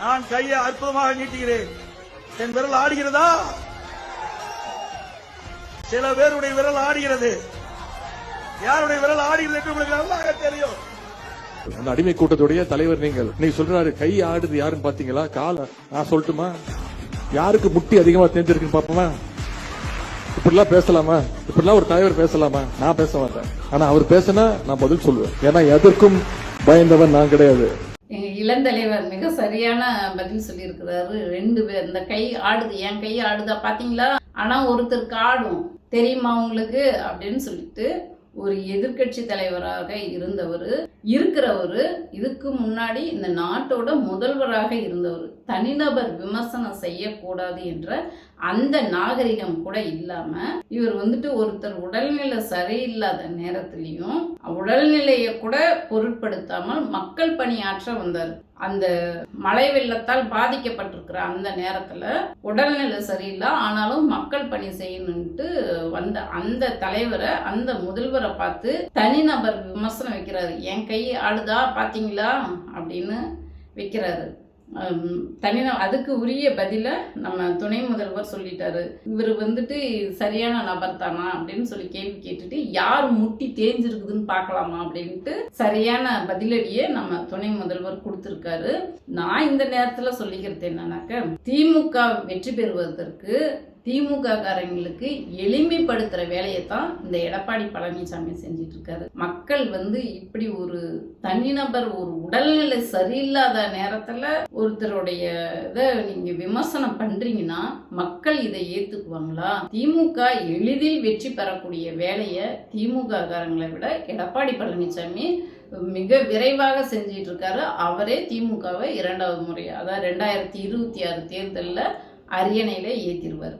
நான் கையை அற்புதமாக நீட்டுகிறேன். என் விரல் ஆடுகிறதா? சில பேருடைய விரல் ஆடுகிறது. யாருடைய விரல் ஆடுகிறது என்று உங்களுக்கு நல்லாக தெரியும். அந்த அடிமை கூட்டத்துடைய தலைவர் நீங்கள் நீங்க சொல்றாரு கை ஆடுது யாருன்னு பாத்தீங்களா? கால நான் சொல்லட்டுமா? யாருக்கு முட்டி அதிகமா தெரிஞ்சிருக்குன்னு பாப்போமா? இப்படிலாம் பேசலாமா? இப்படிலாம் ஒரு தலைவர் பேசலாமா? நான் பேச மாட்டேன். ஆனா அவர் பேசினா நான் பதில் சொல்லுவேன் ஏன்னா எதற்கும் பயந்தவன் நான் கிடையாது. இளந்தலைவர் மிக சரியான பதில் சொல்லியிருக்கிறாரு. ரெண்டு பேர் இந்த கை ஆடுது என் கை ஆடுதா பார்த்தீங்களா ஆனால் ஒருத்தருக்கு ஆடும். தெரியுமா உங்களுக்கு? அப்படின்னு சொல்லிட்டு ஒரு எதிர்க்கட்சி தலைவராக இருந்தவர் இருக்கிறவர் இதுக்கு முன்னாடி இந்த நாட்டோட முதல்வராக இருந்தவர். தனிநபர் விமர்சனம் செய்யக்கூடாது என்ற அந்த நாகரிகம் கூட இல்லாம இவர் வந்துட்டு ஒருத்தர் உடல்நிலை சரியில்லாத நேரத்திலையும் உடல்நிலையை கூட பொருட்படுத்தாமல் மக்கள் பணியாற்ற வந்தார். அந்த மழை வெள்ளத்தால் பாதிக்கப்பட்டிருக்கிற அந்த நேரத்தில் உடல்நிலை சரியில்லை. ஆனாலும் மக்கள் பணி செய்யணுன்ட்டு வந்த அந்த தலைவரை அந்த முதல்வரை பார்த்து தனிநபர் விமர்சனம் வைக்கிறாரு. என் கை ஆடுதா? பார்த்தீங்களா அப்படின்னு வைக்கிறாரு. தனிந அதுக்கு உரிய பதில நம்ம துணை முதல்வர் சொல்லிட்டாரு. இவர் வந்துட்டு சரியான நபர் தானா அப்படின்னு சொல்லி கேள்வி கேட்டுட்டு யார் முட்டி தேஞ்சிருக்குதுன்னு பார்க்கலாமா? அப்படின்ட்டு சரியான பதிலடியை நம்ம துணை முதல்வர் கொடுத்துருக்காரு. நான் இந்த நேரத்துல சொல்லிக்கிறது என்னன்னாக்க திமுக வெற்றி பெறுவதற்கு திமுக காரங்களுக்கு எளிமைப்படுத்துற வேலையை தான் இந்த எடப்பாடி பழனிசாமி செஞ்சிட்டு இருக்காரு மக்கள் வந்து இப்படி ஒரு தனிநபர் ஒரு உடல்நிலை சரியில்லாத நேரத்துல ஒருத்தருடைய இதை நீங்க விமர்சனம் பண்றீங்கன்னா மக்கள் இதை ஏத்துக்குவாங்களா? திமுக எளிதில் வெற்றி பெறக்கூடிய வேலையை திமுக காரங்களை விட எடப்பாடி பழனிசாமி மிக விரைவாக செஞ்சிட்டு இருக்காரு அவரே திமுகவை இரண்டாவது முறை அதாவது ரெண்டாயிரத்தி இருபத்தி ஆறு தேர்தலில் அரியணையில ஏற்றிடுவார்